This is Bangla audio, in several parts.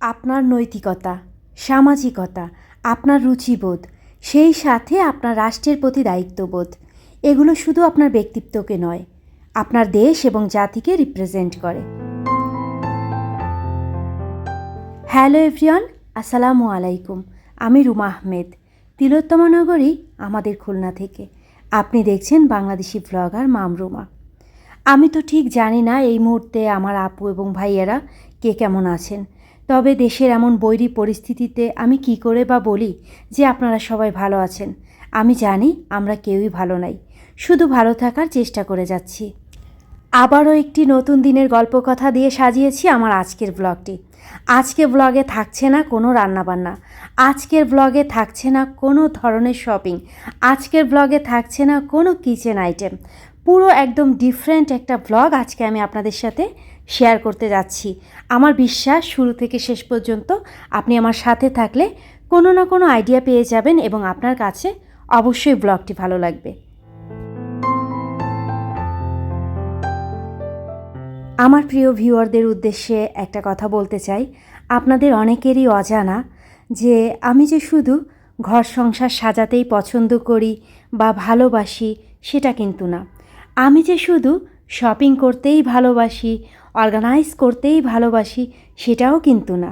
আপনার নৈতিকতা, সামাজিকতা, আপনার রুচিবোধ, সেই সাথে আপনার রাষ্ট্রের প্রতি দায়িত্ববোধ, এগুলো শুধু আপনার ব্যক্তিত্বকে নয়, আপনার দেশ এবং জাতিকে রিপ্রেজেন্ট করে। হ্যালো এভরিওয়ান আসসালামু আলাইকুম, আমি রুমা আহমেদ, তিলোত্তমা নগরী, আমাদের খুলনা থেকে। আপনি দেখছেন বাংলাদেশি ব্লগার মামরুমা আমি তো ঠিক জানি না এই মুহূর্তে আমার আপু এবং ভাইয়েরা কে কেমন আছেন। তবে দেশের এমন বৈরী পরিস্থিতিতে আমি কি করে বা বলি যে আপনারা সবাই ভালো আছেন? আমি জানি আমরা কেউই ভালো নাই। শুধু ভালো থাকার চেষ্টা করে যাচ্ছি। আবারও একটি নতুন দিনের গল্প কথা দিয়ে সাজিয়েছি আমার আজকের ব্লগটি। আজকে ব্লগে থাকছে না কোনো রান্নাবান্না। আজকের ব্লগে থাকছে না কোনো ধরনের শপিং। আজকের ব্লগে থাকছে না কোনো কিচেন আইটেম। পুরো একদম ডিফারেন্ট একটা ব্লগ আজকে আমি আপনাদের সাথে শেয়ার করতে যাচ্ছি। আমার বিশ্বাস, শুরু থেকে শেষ পর্যন্ত আপনি আমার সাথে থাকলে কোনো না কোনো আইডিয়া পেয়ে যাবেন এবং আপনার কাছে অবশ্যই ব্লগটি ভালো লাগবে। আমার প্রিয় ভিউয়ারদের উদ্দেশ্যে একটা কথা বলতে চাই। আপনাদের অনেকেরই অজানা যে আমি যে শুধু ঘর সংসার সাজাতেই পছন্দ করি বা ভালোবাসি সেটা কিন্তু না। আমি যে শুধু শপিং করতেই ভালোবাসি, অর্গানাইজ করতেই ভালোবাসি, সেটাও কিন্তু না।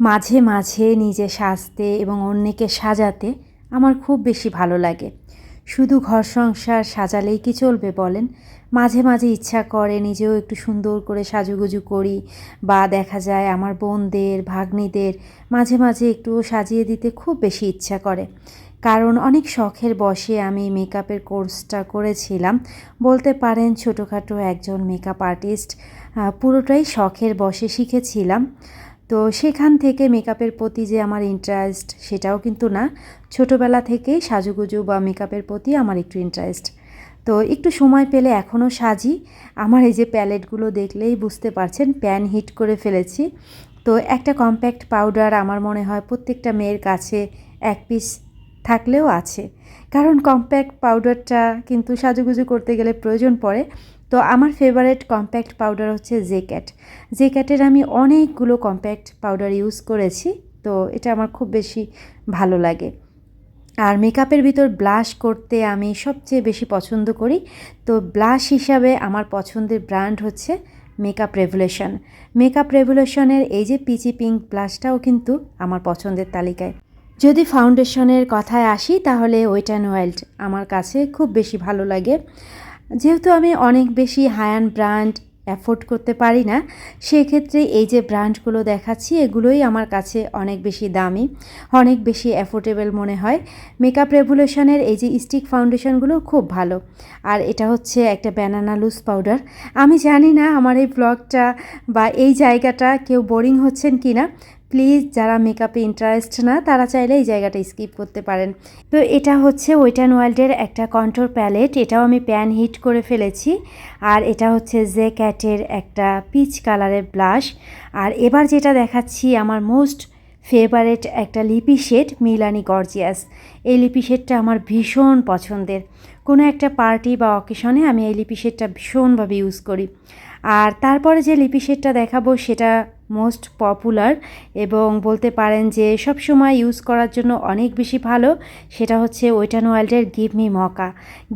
মাঝে মাঝে নিজে সাজতে এবং অন্যকে সাজাতে আমার খুব বেশি ভালো লাগে। শুধু ঘর সংসার সাজালেই কি চলবে বলেন? মাঝে মাঝে ইচ্ছা করে নিজেও একটু সুন্দর করে সাজুগুজু করি বা দেখা যায় আমার বোনদের, ভাগ্নিদের মাঝে মাঝে একটু সাজিয়ে দিতে খুব বেশি ইচ্ছা করে। কারণ অনেক শখের বসে আমি মেকআপের কোর্সটা করেছিলাম। বলতে পারেন ছোটোখাটো একজন মেকআপ আর্টিস্ট পুরোটাই শখের বসে শিখেছিলাম। তো সেখান থেকে মেকআপের প্রতি যে আমার ইন্টারেস্ট সেটাও কিন্তু না। ছোটোবেলা থেকেই সাজুগুজু বা মেকআপের প্রতি আমার একটু ইন্টারেস্ট তো একটু সময় পেলে এখনও সাজি। আমার এই যে প্যালেটগুলো দেখলেই বুঝতে পারছেন প্যান হিট করে ফেলেছি। তো একটা কম্প্যাক্ট পাউডার আমার মনে হয় প্রত্যেকটা মেয়ের কাছে এক পিস থাকলেও আছে। কারণ কম্প্যাক্ট পাউডারটা কিন্তু সাজুগুজু করতে গেলে প্রয়োজন পড়ে। তো আমার ফেভারেট কম্প্যাক্ট পাউডার হচ্ছে জে ক্যাট জে ক্যাটের আমি অনেকগুলো কম্প্যাক্ট পাউডার ইউজ করেছি, তো এটা আমার খুব বেশি ভালো লাগে। আর মেকআপের ভিতর ব্লাশ করতে আমি সবচেয়ে বেশি পছন্দ করি। তো ব্লাশ হিসাবে আমার পছন্দের ব্র্যান্ড হচ্ছে মেকআপ রেভুলেশন মেকআপ রেভুলেশনের এই যে পিচি পিঙ্ক ব্লাশটাও কিন্তু আমার পছন্দের তালিকায়। যদি ফাউন্ডেশনের কথায় আসি, তাহলে ওয়েট অ্যান্ড ওয়াইল্ড আমার কাছে খুব বেশি ভালো লাগে। যেহেতু আমি অনেক বেশি হায়ান ব্র্যান্ড অ্যাফোর্ড করতে পারি না, সেক্ষেত্রে এই যে ব্র্যান্ডগুলো দেখাচ্ছি, এগুলোই আমার কাছে অনেক বেশি দামি, অনেক বেশি অ্যাফোর্ডেবল মনে হয়। মেকআপ রেভুলেশনের এই যে স্টিক ফাউন্ডেশনগুলো খুব ভালো। আর এটা হচ্ছে একটা ব্যানানা লুজ পাউডার আমি জানি না আমার এই ব্লগটা বা এই জায়গাটা কেউ বোরিং হচ্ছেন কি না প্লিজ যারা মেকআপে ইন্টারেস্ট না, তারা চাইলে এই জায়গাটা স্কিপ করতে পারেন। তো এটা হচ্ছে ওয়েট অ্যান্ড ওয়াইল্ডের একটা কন্ট্রোল প্যালেট এটাও আমি প্যান হিট করে ফেলেছি। আর এটা হচ্ছে জে ক্যাটের একটা পিচ কালারের ব্লাশ আর এবার যেটা দেখাচ্ছি, আমার মোস্ট ফেভারেট একটা লিপি শেড মিলানি গর্জিয়াস এই লিপি শেডটা আমার ভীষণ পছন্দের। কোনো একটা পার্টি বা অকেশনে আমি এই লিপি শেডটা ভীষণভাবে ইউজ করি। আর তারপরে যে লিপি শেডটা দেখাবো সেটা মোস্ট পপুলার এবং বলতে পারেন যে সব সময় ইউজ করার জন্য অনেক বেশি ভালো, সেটা হচ্ছে Wet n ওয়াইল্ডের give me mocha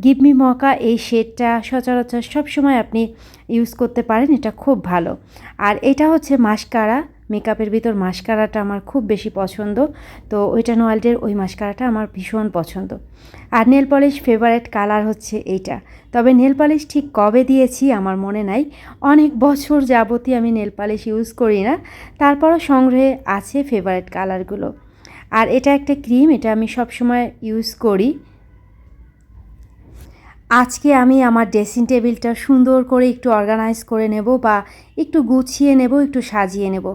give me mocha এই শেডটা সচরাচর সব সময় আপনি ইউজ করতে পারেন, এটা খুব ভালো। আর এটা হচ্ছে মাস্কারা মেকআপের ভিতর মাস্কারাটা আমার খুব বেশি পছন্দ। তো ওইটান ওয়াইল্ডের ওই মাস্কারাটা আমার ভীষণ পছন্দ। আর নেল পলিশ ফেভারেট কালার হচ্ছে এইটা। তবে নেল পালিশ ঠিক কবে দিয়েছি আমার মনে নাই। অনেক বছর যাবতই আমি নেল পালিশ ইউজ করি না। তারপরও সংগ্রহে আছে ফেভারেট কালারগুলো। আর এটা একটা ক্রিম, এটা আমি সবসময় ইউজ করি। আজকে আমি আমার ড্রেসিং টেবিলটা সুন্দর করে একটু অর্গানাইজ করে নেব বা একটু গুছিয়ে নেব, একটু সাজিয়ে নেব।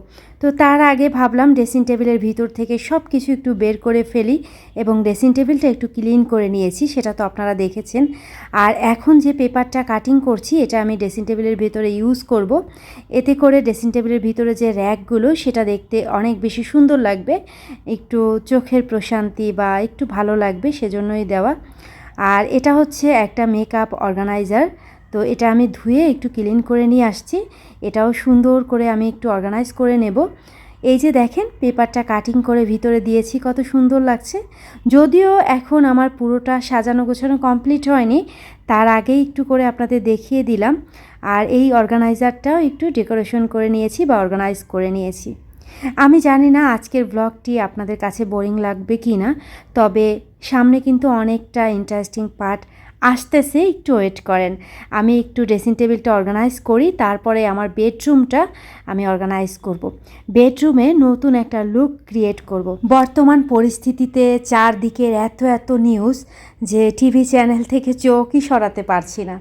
তো তার আগে ভাবলাম ড্রেসিং টেবিলের ভিতর থেকে সব কিছু একটু বের করে ফেলি এবং ড্রেসিং টেবিলটা একটু ক্লিন করে নিয়েছি, সেটা তো আপনারা দেখেছেন। আর এখন যে পেপারটা কাটিং করছি, এটা আমি ড্রেসিং টেবিলের ভিতরে ইউজ করব। এতে করে ড্রেসিং টেবিলের ভিতরে যে র্যাকগুলো, সেটা দেখতে অনেক বেশি সুন্দর লাগবে। একটু চোখের প্রশান্তি বা একটু ভালো লাগবে, সেজন্যই দেওয়া। আর এটা হচ্ছে একটা মেকআপ অর্গানাইজার তো এটা আমি ধুয়ে একটু ক্লিন করে নিয়ে আসছি। এটাও সুন্দর করে আমি একটু অর্গানাইজ করে নেব। এই যে দেখেন, পেপারটা কাটিং করে ভিতরে দিয়েছি, কত সুন্দর লাগছে। যদিও এখন আমার পুরোটা সাজানো গোছানো কমপ্লিট হয়নি, তার আগে একটু করে আপনাদের দেখিয়ে দিলাম। আর এই অর্গানাইজারটাও একটু ডেকোরেশন করে নিয়েছি বা অর্গানাইজ করে নিয়েছি। আমি জানি না আজকের ব্লগটি আপনাদের কাছে বোরিং লাগবে কি না তবে সামনে কিন্তু অনেকটা ইন্টারেস্টিং পার্ট আসতেছে, একটু ওয়েট করেন আমি একটু ড্রেসিং টেবিলটা অর্গানাইজ করি, তারপরে আমার বেডরুমটা আমি অর্গানাইজ করব। বেডরুমে নতুন একটা লুক ক্রিয়েট করব। বর্তমান পরিস্থিতিতে চারদিকের এত এত নিউজ যে টিভি চ্যানেল থেকে চোখই সরাতে পারছি না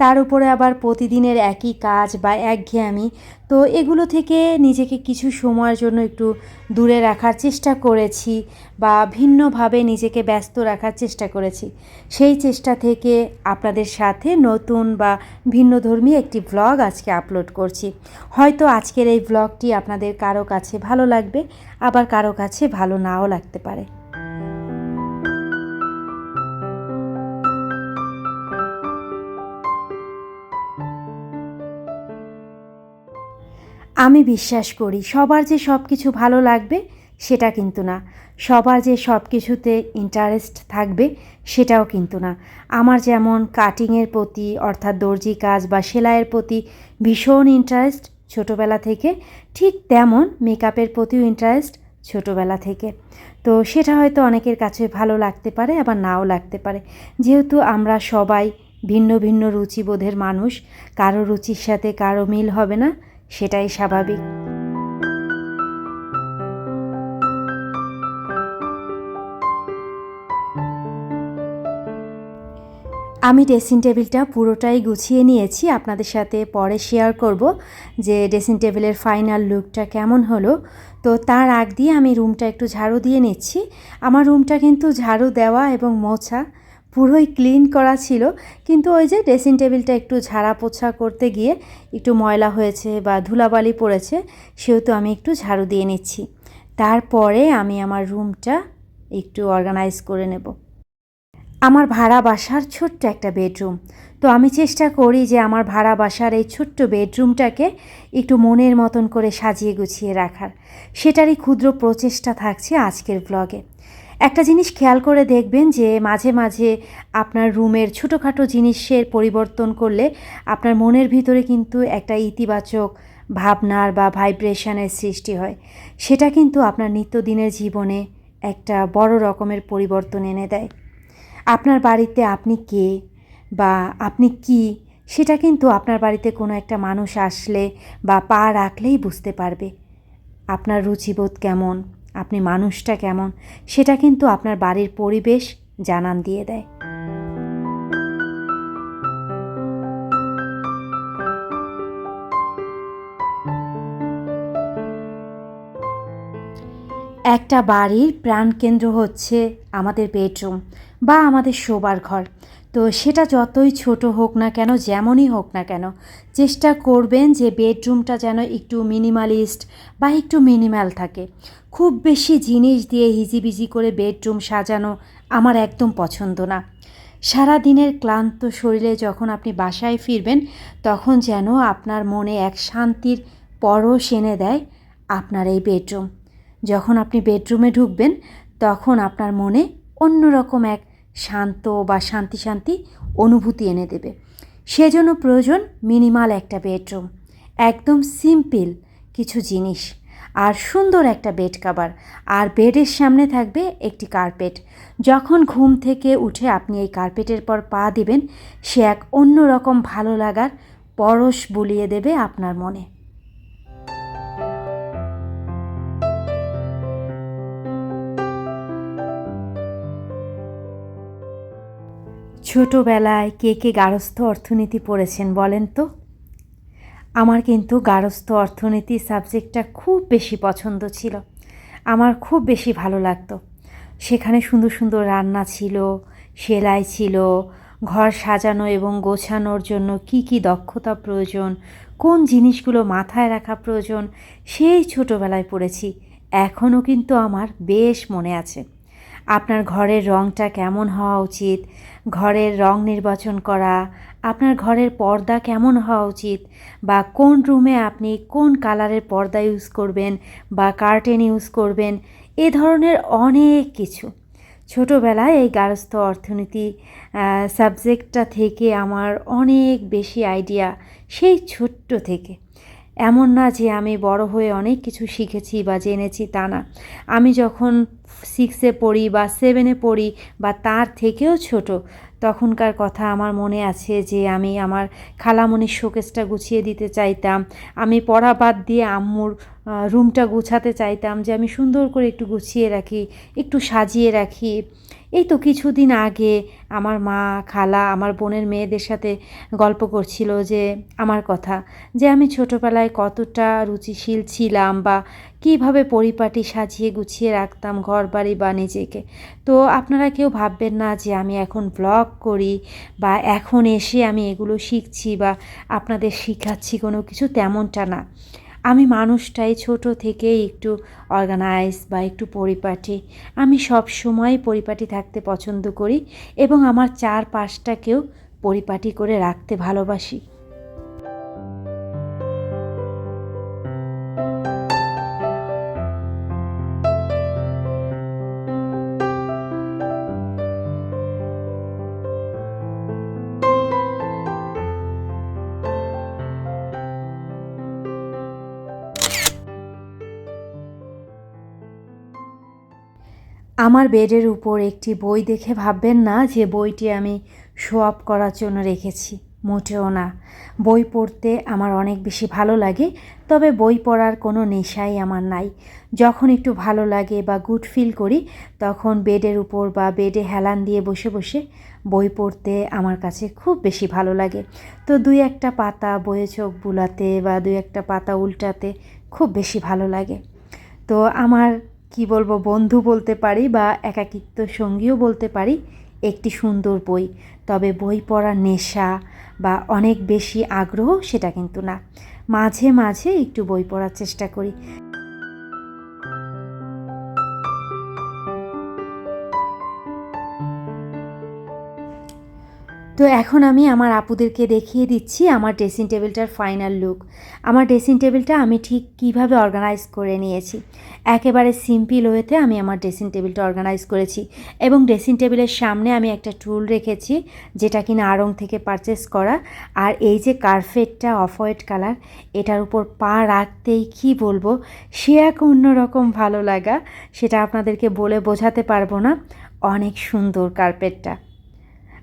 তার উপরে আবার প্রতিদিনের একই কাজ বা একঘেয়েমি। তো এগুলো থেকে নিজেকে কিছু সময়ের জন্য একটু দূরে রাখার চেষ্টা করেছি বা ভিন্নভাবে নিজেকে ব্যস্ত রাখার চেষ্টা করেছি। সেই চেষ্টা থেকে আপনাদের সাথে নতুন বা ভিন্নধর্মী একটি ব্লগ আজকে আপলোড করছি। হয়তো আজকের এই ব্লগটি আপনাদের কারও কাছে ভালো লাগবে, আবার কারও কাছে ভালো নাও লাগতে পারে। আমি বিশ্বাস করি সবার যে সব কিছু ভালো লাগবে সেটা কিন্তু না। সবার যে সব কিছুতে ইন্টারেস্ট থাকবে সেটাও কিন্তু না। আমার যেমন কাটিংয়ের প্রতি অর্থাৎ দর্জি কাজ বা সেলাইয়ের প্রতি ভীষণ ইন্টারেস্ট ছোটোবেলা থেকে, ঠিক তেমন মেকআপের প্রতিও ইন্টারেস্ট ছোটোবেলা থেকে। তো সেটা হয়তো অনেকের কাছে ভালো লাগতে পারে, আবার নাও লাগতে পারে। যেহেতু আমরা সবাই ভিন্ন ভিন্ন রুচিবোধের মানুষ, কারও রুচির সাথে কারও মিল হবে না সেটাই স্বাভাবিক। আমি ড্রেসিং টেবিলটা পুরোটাই গুছিয়ে নিয়েছি, আপনাদের সাথে পরে শেয়ার করব যে ড্রেসিং টেবিলের ফাইনাল লুকটা কেমন হলো। তো তার আগ দিয়ে আমি রুমটা একটু ঝাড়ু দিয়ে নিচ্ছি। আমার রুমটা কিন্তু ঝাড়ু দেওয়া এবং মোছা। পুরোই ক্লিন করা ছিল, কিন্তু ওই যে ড্রেসিং টেবিলটা একটু ঝাড়া পোছা করতে গিয়ে একটু ময়লা হয়েছে বা ধুলাবালি পড়েছে, সেহেতু আমি একটু ঝাড়ু দিয়ে নিচ্ছি। তারপরে আমি আমার রুমটা একটু অর্গানাইজ করে নেব। আমার ভাড়া বাসার ছোট্ট একটা বেডরুম। তো আমি চেষ্টা করি যে আমার ভাড়া বাসার এই ছোট্ট বেডরুমটাকে একটু মনের মতন করে সাজিয়ে গুছিয়ে রাখার। সেটারই ক্ষুদ্র প্রচেষ্টা থাকছে আজকের ব্লগে একটা জিনিস খেয়াল করে দেখবেন যে মাঝে মাঝে আপনার রুমের ছোটোখাটো জিনিসের পরিবর্তন করলে আপনার মনের ভিতরে কিন্তু একটা ইতিবাচক ভাবনার বা ভাইব্রেশনের সৃষ্টি হয়। সেটা কিন্তু আপনার নিত্যদিনের জীবনে একটা বড় রকমের পরিবর্তন এনে দেয়। আপনার বাড়িতে আপনি কে বা আপনি কি, সেটা কিন্তু আপনার বাড়িতে কোনো একটা মানুষ আসলে বা পা রাখলেই বুঝতে পারবে। আপনার রুচিবোধ কেমন? আপনি মানুষটা কেমন, সেটা কিন্তু আপনার বাড়ির পরিবেশ জানান দিয়ে দেয়। একটা বাড়ির প্রাণকেন্দ্র হচ্ছে আমাদের বেডরুম বা আমাদের শোবার ঘর। তো সেটা যতই ছোট হোক না কেন, যেমনই হোক না কেন, চেষ্টা করবেন যে বেডরুমটা যেন একটু মিনিমালিস্ট বা একটু মিনিমাল থাকে। খুব বেশি জিনিস দিয়ে হিজিবিজি করে বেডরুম সাজানো আমার একদম পছন্দ না। সারা দিনের ক্লান্ত শরীরে যখন আপনি বাসায় ফিরবেন, তখন যেন আপনার মনে এক শান্তির পরশ এনে দেয় আপনার এই বেডরুম। যখন আপনি বেডরুমে ঢুকবেন, তখন আপনার মনে অন্যরকম এক শান্ত বা শান্তি শান্তি অনুভূতি এনে দেবে। সেজন্য প্রয়োজন মিনিমাল একটা বেডরুম একদম সিম্পল কিছু জিনিস আর সুন্দর একটা বেড কাভার আর বেডের সামনে থাকবে একটি কার্পেট যখন ঘুম থেকে উঠে আপনি এই কার্পেটের পর পা দিবেন, সে এক অন্য রকম ভালো লাগার পরশ বুলিয়ে দেবে আপনার মনে। ছোটোবেলায় কে কে গারস্থ অর্থনীতি পড়েছেন বলেন তো? আমার কিন্তু গারস্থ অর্থনীতি সাবজেক্টটা খুব বেশি পছন্দ ছিল। আমার খুব বেশি ভালো লাগতো। সেখানে সুন্দর সুন্দর রান্না ছিল, সেলাই ছিল, ঘর সাজানো এবং গোছানোর জন্য কি কি দক্ষতা প্রয়োজন, কোন জিনিসগুলো মাথায় রাখা প্রয়োজন, সেই ছোটোবেলায় পড়েছি। এখনও কিন্তু আমার বেশ মনে আছে। আপনার ঘরের রঙটা কেমন হওয়া উচিত? ঘরের রং নির্বাচন করা, আপনার ঘরের পর্দা কেমন হওয়া উচিত বা কোন রুমে আপনি কোন কালারের পর্দা ইউজ করবেন বা কার্টেন ইউজ করবেন, এ ধরনের অনেক কিছু। ছোটোবেলায় এই গার্হস্থ্য অর্থনীতি সাবজেক্টটা থেকে আমার অনেক বেশি আইডিয়া সেই ছোট্ট থেকে। এমন না যে আমি বড় হয়ে অনেক কিছু শিখেছি বা জেনেছি তা না। আমি যখন সিক্সে পড়ি বা সেভেনে পড়ি বা তার থেকেও ছোট, তখনকার কথা আমার মনে আছে যে আমি আমার খালামণির শোকেসটা গুছিয়ে দিতে চাইতাম, আমি পড়া বাদ দিয়ে আম্মুর রুমটা গুছাতে চাইতাম যে আমি সুন্দর করে একটু গুছিয়ে রাখি, একটু সাজিয়ে রাখি। এই তো কিছুদিন আগে আমার মা, খালা, আমার বোনের মেয়েদের সাথে গল্প করছিল যে, আমার কথা, যে আমি ছোটোবেলায় কতটা রুচিশীল ছিলাম বা কীভাবে পরিপাটি সাজিয়ে গুছিয়ে রাখতাম ঘর বাড়ি বা নিজেকে। তো আপনারা কেউ ভাববেন না যে আমি এখন ব্লগ করি বা এখন এসে আমি এগুলো শিখছি বা আপনাদের শিখাচ্ছি, কোনো কিছু তেমনটা না। আমি মানুষটাই ছোট থেকে একটু অর্গানাইজ বা একটু পরিপাটি। আমি সব সময় পরিপাটি থাকতে পছন্দ করি এবং আমার চারপাশটাকেও পরিপাটি করে রাখতে ভালোবাসি। আমার বেডের উপর একটি বই দেখে ভাববেন না যে বইটি আমি শো আপ করার জন্য রেখেছি। মোটেও না। বই পড়তে আমার অনেক বেশি ভালো লাগে, তবে বই পড়ার কোনো নেশাই আমার নাই। যখন একটু ভালো লাগে বা গুড ফিল করি, তখন বেডের উপর বা বেডে হেলান দিয়ে বসে বসে বই পড়তে আমার কাছে খুব বেশি ভালো লাগে। তো দুই একটা পাতা বইয়ে চোখ বুলাতে বা দুই একটা পাতা উল্টাতে খুব বেশি ভালো লাগে। তো আমার কি বলব, বন্ধু বলতে পারি বা একাকিত্ব সঙ্গীও বলতে পারি, একটি সুন্দর বই। তবে বই পড়ার নেশা বা অনেক বেশি আগ্রহ সেটা কিন্তু না। মাঝে মাঝে একটু বই পড়ার চেষ্টা করি। তো এখন আমি আমার আপুদেরকে দেখিয়ে দিচ্ছি আমার ড্রেসিং টেবিলটার ফাইনাল লুক আমার ড্রেসিং টেবিলটা আমি ঠিক কীভাবে অর্গানাইজ করে নিয়েছি। একেবারে সিম্পল ওয়েতে আমি আমার ড্রেসিং টেবিলটা অর্গানাইজ করেছি এবং ড্রেসিং টেবিলের সামনে আমি একটা টুল রেখেছি যেটা কিনা আড়ং থেকে পারচেস করা। আর এই যে কার্পেটটা অফ হোয়াইট কালার এটার উপর পা রাখতেই কি বলব, সে এক অন্যরকম ভালো লাগা। সেটা আপনাদেরকে বলে বোঝাতে পারব না। অনেক সুন্দর কার্পেটটা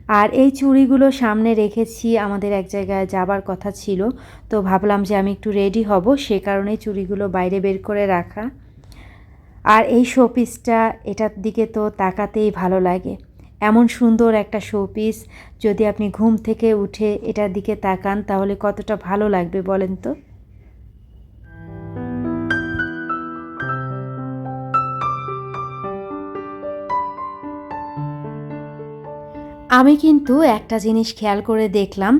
আর এই চুড়িগুলো সামনে রেখেছি, আমাদের এক জায়গায় যাবার কথা ছিল, তো ভাবলাম যে আমি একটু রেডি হব, সে কারণেই চুড়িগুলো বাইরে বের করে রাখা। আর এই শোপিসটা এটার দিকে তো তাকাতেই ভালো লাগে। এমন সুন্দর একটা শোপিস যদি আপনি ঘুম থেকে উঠে এটার দিকে তাকান, তাহলে কতটা ভালো লাগবে বলেন তো? আমি কিন্তু একটা জিনিস খেয়াল করে দেখলাম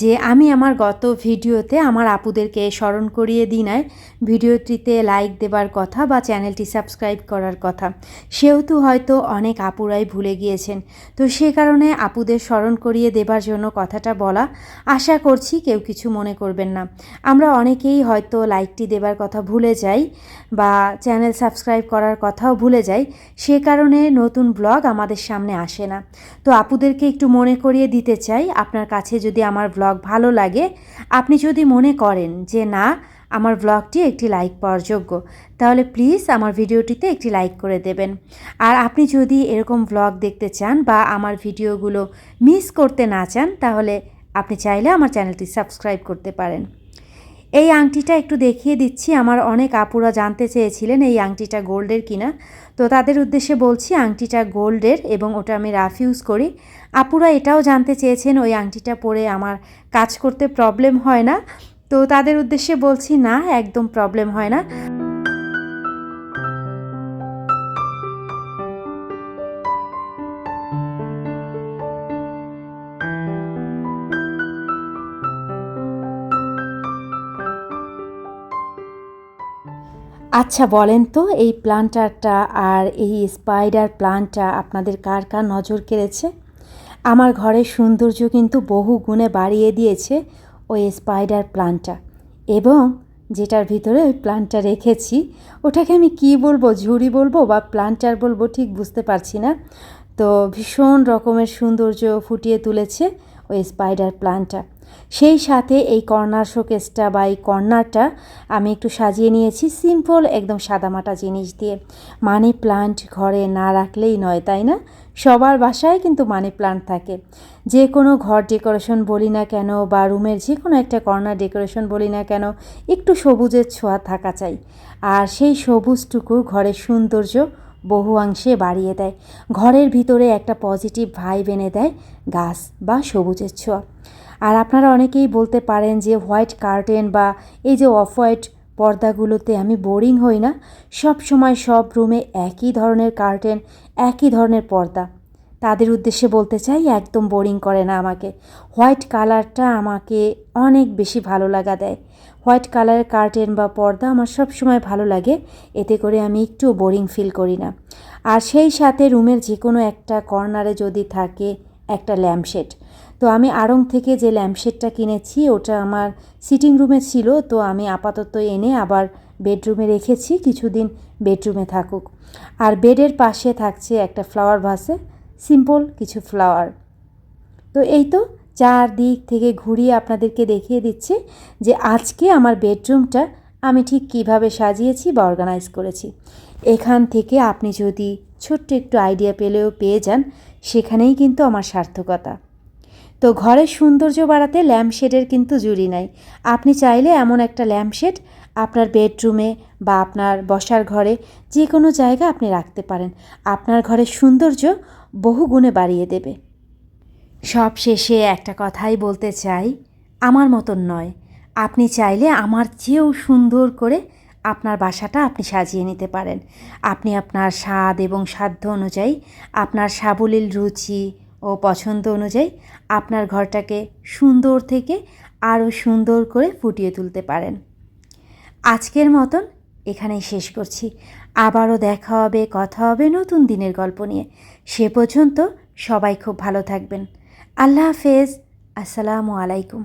যে আমি আমার গত ভিডিওতে আমার আপুদেরকে স্মরণ করিয়ে দিই নাই। ভিডিওটিতে লাইক দেবার কথা বা চ্যানেলটি সাবস্ক্রাইব করার কথা। সেহেতু হয়তো অনেক আপুরাই ভুলে গিয়েছেন। তো সে কারণে আপুদের স্মরণ করিয়ে দেবার জন্য কথাটা বলা আশা করছি কেউ কিছু মনে করবেন না। আমরা অনেকেই হয়তো লাইকটি দেবার কথা ভুলে যাই বা চ্যানেল সাবস্ক্রাইব করার কথাও ভুলে যাই। সে কারণে নতুন ব্লগ আমাদের সামনে আসে না। তো আপুদের আপনাদেরকে একটু মনে করিয়ে দিতে চাই, আপনার কাছে যদি আমার ব্লগ ভালো লাগে, আপনি যদি মনে করেন যে না, আমার ব্লগটি একটি লাইক পাওয়ার যোগ্য, তাহলে প্লিজ আমার ভিডিওটিতে একটি লাইক করে দেবেন। আর আপনি যদি এরকম ব্লগ দেখতে চান বা আমার ভিডিওগুলো মিস করতে না চান, তাহলে আপনি চাইলে আমার চ্যানেলটি সাবস্ক্রাইব করতে পারেন। এই আংটিটা একটু দেখিয়ে দিচ্ছি, আমার অনেক আপুরা জানতে চেয়েছিলেন এই আংটিটা গোল্ডের কিনা। তো তাদের উদ্দেশ্যে বলছি আংটিটা গোল্ডের এবং ওটা আমি রাফ ইউজ করি। আপুরা এটাও জানতে চেয়েছেন, ওই আংটিটা পরে আমার কাজ করতে প্রবলেম হয় না? তো তাদের উদ্দেশ্যে বলছি, না, একদম প্রবলেম হয় না। আচ্ছা বলেন তো, এই প্লান্টারটা আর এই স্পাইডার প্লান্টটা আপনাদের কার কার নজর কেড়েছে? আমার ঘরের সৌন্দর্য কিন্তু বহু গুণে বাড়িয়ে দিয়েছে ওই স্পাইডার প্লান্টটা। এবং যেটার ভিতরে ওই প্লান্টটা রেখেছি, ওটাকে আমি কি বলব, ঝুড়ি বলব বা প্লান্টার বলব ঠিক বুঝতে পারছি না। তো ভীষণ রকমের সৌন্দর্য ফুটিয়ে তুলেছে ওই স্পাইডার প্লান্টটা। সেই সাথে এই কর্নার শোকেসটা বা এই কর্নারটা আমি একটু সাজিয়ে নিয়েছি সিম্পল একদম সাদামাটা জিনিস দিয়ে। মানি প্লান্ট ঘরে না রাখলেই নয়, তাই না? সবার বাসায় কিন্তু মানি প্লান্ট থাকে। যে কোনো ঘর ডেকোরেশন বলি না কেন বা রুমের যে কোনো একটা কর্নার ডেকোরেশন বলি না কেন, একটু সবুজের ছোঁয়া থাকা চাই। আর সেই সবুজটুকু ঘরের সৌন্দর্য বহু অংশে বাড়িয়ে দেয়। ঘরের ভিতরে একটা পজিটিভ ভাইব এনে দেয় গাছ বা সবুজের ছোঁয়া। আর আপনারা অনেকেই বলতে পারেন যে হোয়াইট কার্টেন বা এই যে অফ হোয়াইট পর্দাগুলোতে আমি বোরিং হই না, সব সময় সব রুমে একই ধরনের কার্টেন, একই ধরনের পর্দা। তাদের উদ্দেশ্যে বলতে চাই, একদম বোরিং করে না আমাকে। হোয়াইট কালারটা আমাকে অনেক বেশি ভালো লাগা দেয়। হোয়াইট কালারের কার্টেন বা পর্দা আমার সব সময় ভালো লাগে, এতে করে আমি একটু বোরিং ফিল করি না। আর সেই সাথে রুমের যে কোনো একটা কর্নারে যদি থাকে একটা ল্যাম্পশেড তো আমি আড়ং থেকে যে ল্যাম্পশেডটা কিনেছি, ওটা আমার সিটিং রুমে ছিল, তো আমি আপাতত এনে আবার বেডরুমে রেখেছি, কিছুদিন বেডরুমে থাকুক। আর বেডের পাশে থাকছে একটা ফ্লাওয়ার ভাসে সিম্পল কিছু ফ্লাওয়ার তো এই তো চারদিক থেকে ঘুরিয়ে আপনাদেরকে দেখিয়ে দিচ্ছি যে আজকে আমার বেডরুমটা আমি ঠিক কীভাবে সাজিয়েছি বা অর্গানাইজ করেছি। এখান থেকে আপনি যদি ছোট্ট একটু আইডিয়া পেলেও পেয়ে যান, সেখানেই কিন্তু আমার সার্থকতা। তো ঘরের সৌন্দর্য বাড়াতে ল্যাম্পশেডের কিন্তু জুড়ি নাই। আপনি চাইলে এমন একটা ল্যাম্পশেড আপনার বেডরুমে বা আপনার বসার ঘরে যে কোনো জায়গা আপনি রাখতে পারেন। আপনার ঘরের সৌন্দর্য বহু গুণে বাড়িয়ে দেবে। সব শেষে একটা কথাই বলতে চাই, আমার মতন নয়। আপনি চাইলে আমার চেয়েও সুন্দর করে আপনার বাসাটা আপনি সাজিয়ে নিতে পারেন। আপনি আপনার স্বাদ এবং সাধ্য অনুযায়ী আপনার সাবলীল রুচি ও পছন্দ অনুযায়ী আপনার ঘরটাকে সুন্দর থেকে আরও সুন্দর করে ফুটিয়ে তুলতে পারেন। আজকের মতন এখানেই শেষ করছি। আবারও দেখা হবে, কথা হবে নতুন দিনের গল্প নিয়ে। সে পর্যন্ত সবাই খুব ভালো থাকবেন। আল্লাহ হাফেজ। আসসালামু আলাইকুম।